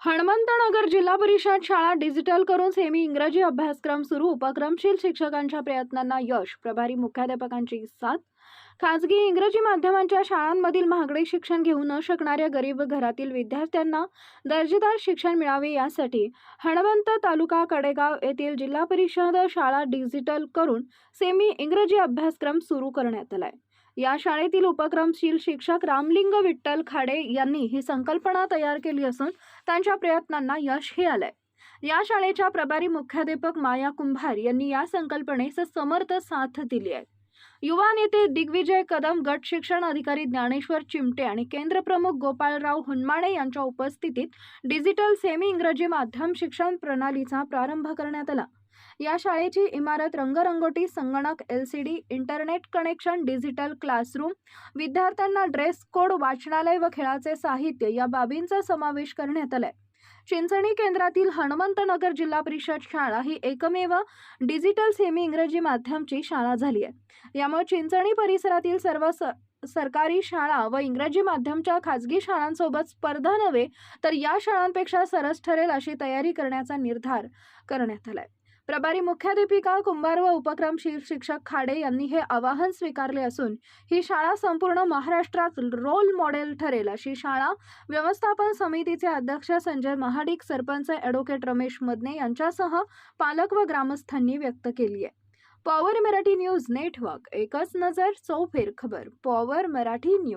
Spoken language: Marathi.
हणमंतनगर जिल्हा परिषद शाळा डिजिटल करून सेमी इंग्रजी अभ्यासक्रम सुरू. उपक्रमशील शिक्षकांच्या प्रयत्नांना यश. प्रभारी मुख्याध्यापकांची साथ. खाजगी इंग्रजी माध्यमांच्या शाळांमधील महागडे शिक्षण घेऊ न शकणाऱ्या गरीब घरातील विद्यार्थ्यांना दर्जेदार शिक्षण मिळावे यासाठी हणवंत तालुका कडेगाव येथील जिल्हा परिषद शाळा डिजिटल करून सेमी इंग्रजी अभ्यासक्रम सुरू करण्यात आलाय. या शाळेतील उपक्रमशील शिक्षक रामलिंग विठ्ठल खाडे यांनी ही संकल्पना तयार केली असून त्यांच्या प्रयत्नांना यशही आलंय. या शाळेच्या प्रभारी मुख्याध्यापक माया कुंभार यांनी या संकल्पनेस समर्थ साथ दिली आहे. युवा नेते दिग्विजय कदम गट शिक्षण अधिकारी ज्ञानेश्वर चिमटे आणि केंद्र प्रमुख गोपाळराव हुनमाणे यांच्या उपस्थितीत डिजिटल सेमी इंग्रजी माध्यम शिक्षण प्रणालीचा प्रारंभ करण्यात आला. या शाळेची इमारत रंगरंगोटी संगणक L C D internet connection digital classroom विद्यार्थ्यांना ड्रेस कोड वाचनालय व खेळाचे साहित्य या बाबींचा समावेश करण्यात आलाय. चिंचणी केंद्रातील हनुमंतनगर जिल्हा परिषद शाळा ही एकमेव डिजिटल सेमी इंग्रजी माध्यमची शाळा झाली आहे. यामुळे चिंचणी परिसरातील सर्व स सरकारी शाळा व इंग्रजी माध्यमच्या खाजगी शाळांसोबत स्पर्धा नव्हे तर या शाळांपेक्षा सरस ठरेल अशी तयारी करण्याचा निर्धार करण्यात आला आहे प्रभारी मुख्याध्यापिका कुंभार व उपक्रमशील शिक्षक खाडे यांनी हे आवाहन स्वीकारले असून ही शाळा संपूर्ण महाराष्ट्रात रोल मॉडेल ठरेल अशी शाळा व्यवस्थापन समितीचे अध्यक्ष संजय महाडिक सरपंच ॲडव्होकेट रमेश मदने यांच्यासह पालक व ग्रामस्थांनी व्यक्त केली आहे. पॉवर मराठी न्यूज नेटवर्क एकच नजर चौफेर खबर पॉवर मराठी न्यूज